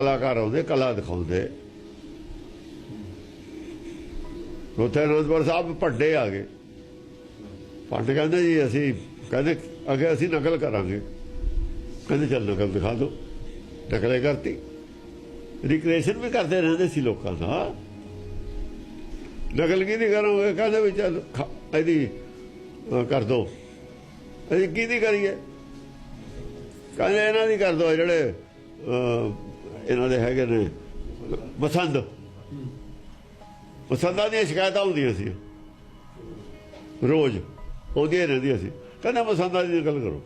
ਕਲਾਕਾਰ ਆਉਂਦੇ ਕਲਾ ਦਿਖਾਉਂਦੇ। ਉੱਥੇ ਅਨੰਦਪੁਰ ਸਾਹਿਬ ਭੱਡੇ ਆ ਗਏ। ਭੱਟ ਕਹਿੰਦੇ ਜੀ ਅਸੀਂ ਕਹਿੰਦੇ ਅੱਗੇ ਅਸੀਂ ਨਕਲ ਕਰਾਂਗੇ। ਕਹਿੰਦੇ ਚੱਲ ਨਕਲ ਦਿਖਾ ਦਿਓ। ਨਕਲੇ ਕਰਤੀ। ਰਿਕ੍ਰੀਏਸ਼ਨ ਵੀ ਕਰਦੇ ਰਹਿੰਦੇ ਸੀ ਲੋਕਾਂ ਦਾ। ਨਕਲ ਕੀ ਨਹੀਂ ਕਰੋਗੇ? ਕਹਿੰਦੇ ਵੀ ਚੱਲ ਖਾ- ਇਹਦੀ ਅਹ, ਕਰ ਦੋ। ਅਸੀਂ ਕਿਹਦੀ ਕਰੀਏ? ਕਹਿੰਦੇ ਇਹਨਾਂ ਦੀ ਕਰ ਦੋ ਜਿਹੜੇ ਇਹਨਾਂ ਦੇ ਹੈਗੇ ਨੇ ਪਸੰਦ ਪਸੰਦਾਂ ਦੀਆਂ ਸ਼ਿਕਾਇਤਾਂ ਹੁੰਦੀਆਂ ਸੀ। ਰੋਜ਼ ਉਹਦੀਆਂ ਰਹਿੰਦੀਆਂ ਸੀ। ਕਹਿੰਦਾ ਪਸੰਦਾਂ ਦੀ ਨਕਲ ਕਰੋ।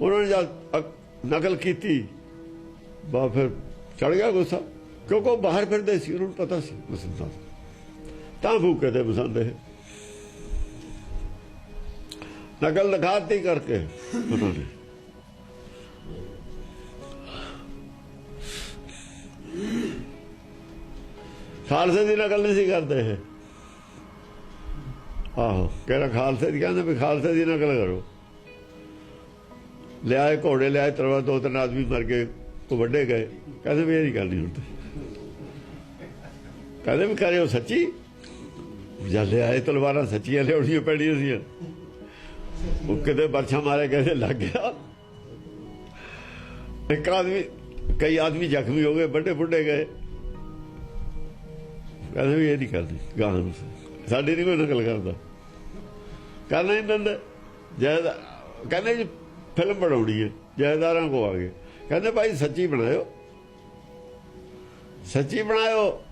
ਉਹਨਾਂ ਨੇ ਜਦ ਨਕਲ ਕੀਤੀ, ਬਾ ਫਿਰ ਚੜ ਗਿਆ ਗੁੱਸਾ। ਕਿਉਂਕਿ ਉਹ ਬਾਹਰ ਫਿਰਦੇ ਸੀ, ਉਹਨਾਂ ਨੂੰ ਪਤਾ ਸੀ ਪਸੰਦਾਂ ਦਾ। ਤਾਂ ਭੂਕੇ ਦੇ ਪਸੰਦ ਇਹ। ਨਕਲ ਲਗਾਤੀ ਕਰਕੇ ਉਹਨਾਂ ਨੇ। ਖਾਲਸੇ ਦੀ ਨਕਲ ਨਹੀਂ ਸੀ ਕਰਦੇ ਇਹ। ਆਹੋ ਕਿਹੜਾ ਖਾਲਸੇ ਦੀ, ਕਹਿੰਦੇ ਵੀ ਖਾਲਸੇ ਦੀ ਨਕਲ ਕਰੋ। ਲਿਆਏ ਘੋੜੇ, ਲਿਆਏ ਤਰਵਾ ਦੋ ਤਿੰਨ ਆਦਮੀ ਮਰ ਗਏ ਕੋ ਵੱਡੇ ਗਏ। ਕਹਿੰਦੇ ਵੀ ਇਹ ਨਹੀਂ ਕਰਨੀ ਹੁਣ ਤੇ। ਕਹਿੰਦੇ ਵੀ ਕਰਿਓ ਸੱਚੀ। ਜਦ ਲਿਆਏ ਤਲਵਾਰਾਂ ਸੱਚੀਆਂ, ਲਿਆਉਣੀਆਂ ਪੈਣੀਆਂ ਸੀ ਉਹ ਕਿਤੇ ਬਰਛਾ ਮਾਰੇ ਕਹਿੰਦੇ ਲੱਗ ਗਿਆ। ਇੱਕ ਆਦਮੀ, ਕਈ ਆਦਮੀ ਜ਼ਖਮੀ ਹੋ ਗਏ, ਵੱਡੇ ਬੁੱਢੇ ਗਏ। ਕਹਿੰਦੇ ਵੀ ਇਹ ਨਹੀਂ ਕਰਦੀ ਗਾਹਾਂ ਨੂੰ। ਸਾਡੀ ਨਹੀਂ ਕੋਈ ਨਕਲ ਕਰਦਾ। ਕਰਨਾ ਹੀ ਦਿੰਦੇ। ਜਦ ਕਹਿੰਦੇ ਜੀ ਫਿਲਮ ਬਣਾਉਣੀ ਹੈ ਜੈਦਾਰਾਂ ਕੋ ਆ ਗਏ। ਕਹਿੰਦੇ ਭਾਈ, ਸੱਚੀ ਬਣਾਇਓ। ਸੱਚੀ ਬਣਾਇਓ।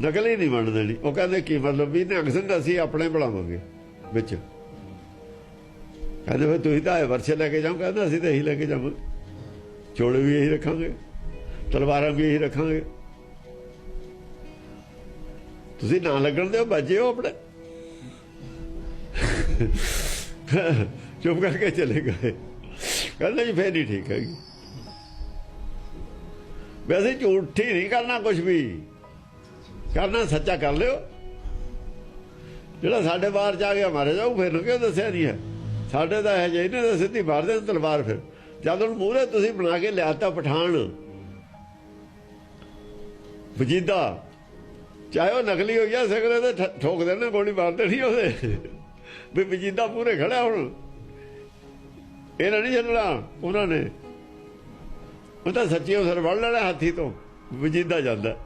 ਨਕਲ ਹੀ ਨਹੀਂ ਬਣ ਦੇਣੀ। ਉਹ ਕਹਿੰਦੇ ਕੀ ਮਤਲਬ ਵੀ ਨਿਹੰਗ ਸਿੰਘ ਅਸੀਂ ਆਪਣੇ ਬਣਾਵਾਂਗੇ, ਵਿੱਚ। ਕਹਿੰਦੇ ਫਿਰ ਤੁਸੀਂ ਤਾਂ ਵਰਸੇ ਲੈ ਕੇ ਜਾਓ। ਕਹਿੰਦੇ ਅਸੀਂ ਤਾਂ ਇਹੀ ਲੈ ਕੇ ਜਾਵਾਂਗੇ। ਚੋਲੇ ਵੀ ਇਹੀ ਰੱਖਾਂਗੇ। ਤਲਵਾਰਾਂ ਵੀ ਇਹੀ ਰੱਖਾਂਗੇ। ਤੁਸੀਂ ਨਾ ਲੱਗਣ ਦਿਓ, ਬਚੇ ਹੋ ਆਪਣੇ। ਚੁੱਪ ਕਰਕੇ ਚਲੇ ਗਏ। ਕਹਿੰਦੇ ਜੀ, ਫੇਰ ਨਹੀਂ ਠੀਕ ਹੈਗੀ। ਵੈਸੇ ਝੂਠੀ ਨਹੀਂ ਕਰਨਾ ਕੁਝ ਵੀ। ਕਰਨਾ ਸੱਚਾ ਕਰ ਲਿਓ। ਜਿਹੜਾ ਸਾਡੇ ਬਾਹਰ ਜਾ ਕੇ ਮਾਰੇ ਜਾਊ, ਫਿਰ ਨੂੰ ਕਿਉਂ ਦੱਸਿਆ ਨਹੀਂ ਹੈ? ਸਾਡੇ ਤਾਂ ਹੈ ਜੇ ਇਹਨੇ ਤਾਂ ਸਿੱਧੀ ਮਾਰ ਦੇ ਤਲਵਾਰ ਫਿਰ। ਜਦ ਉਹਨੂੰ ਮੂਹਰੇ ਤੁਸੀਂ ਬਣਾ ਕੇ ਲਿਆਤਾ ਪਠਾਨ। ਵਜੀਦਾ। ਚਾਹੇ ਉਹ ਨਕਲੀ ਹੋ ਗਿਆ ਸਗਲੇ ਤੇ ਠ- ਠੋਕ ਦੇਣਾ, ਗੋਲੀ ਮਾਰ ਦੇਣੀ ਉਹਦੇ। ਵੀ ਵਜੀਦਾ ਪੂਰੇ ਖੜਾ ਹੁਣ। ਇਹਨਾਂ ਨਹੀਂ ਛੱਡਣਾ ਉਹਨਾਂ ਨੇ। ਉਹ ਤਾਂ ਸੱਚੀ ਉਹ ਸਰ ਵੜ ਲੈਣਾ ਹਾਥੀ ਤੋਂ, ਵਜੀਦਾ ਜਾਂਦਾ।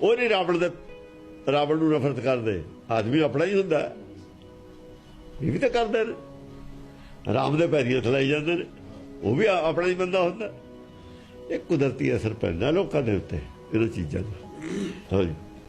ਉਹ ਨਹੀਂ ਰਾਵਣ ਦੇ, ਰਾਵਣ ਨੂੰ ਨਫ਼ਰਤ ਕਰਦੇ। ਆਦਮੀ ਆਪਣਾ ਹੀ ਹੁੰਦਾ। ਇਹ ਵੀ ਤਾਂ ਕਰਦੇ ਨੇ। ਰਾਮ ਦੇ ਪੈਰੀਂ ਥਲਾਈ ਜਾਂਦੇ ਨੇ। ਉਹ ਵੀ ਆਪਣਾ ਹੀ ਬੰਦਾ ਹੁੰਦਾ। ਇਹ ਕੁਦਰਤੀ ਅਸਰ ਪੈਂਦਾ ਲੋਕਾਂ ਦੇ ਉੱਤੇ, ਇਹਨਾਂ ਚੀਜ਼ਾਂ ਦਾ। 可